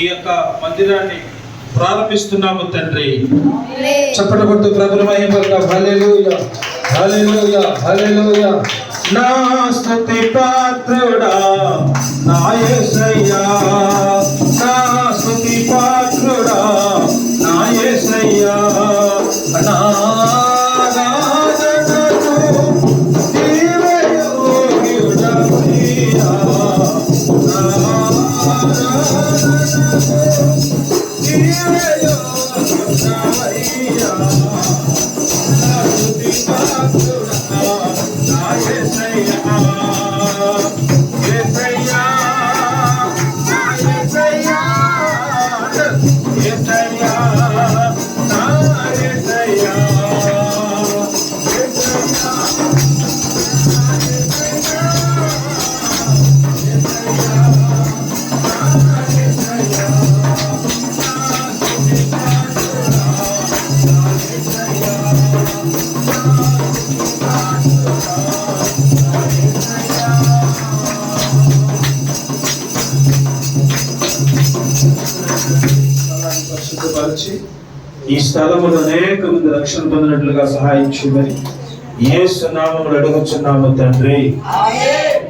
ఈ యొక్క మందిరాన్ని ప్రారంభిస్తున్నాము తండ్రి. చప్పట కొట్టు ప్రభుల మహిమగా హల్లెలూయా హల్లెలూయా హల్లెలూయా. నా స్తుతి పాత్రుడా నా యేసయ్యా నా స్తుతి పాత్రుడా నా యేసయ్యా నా ఆరాధనకు పరిశుద్ధపరిచి ఈ స్థలములు అనేక మంది రక్షణ పొందినట్లుగా సహాయించుమని ఏ సున్నామములు అడుగుచున్నాము తండ్రి.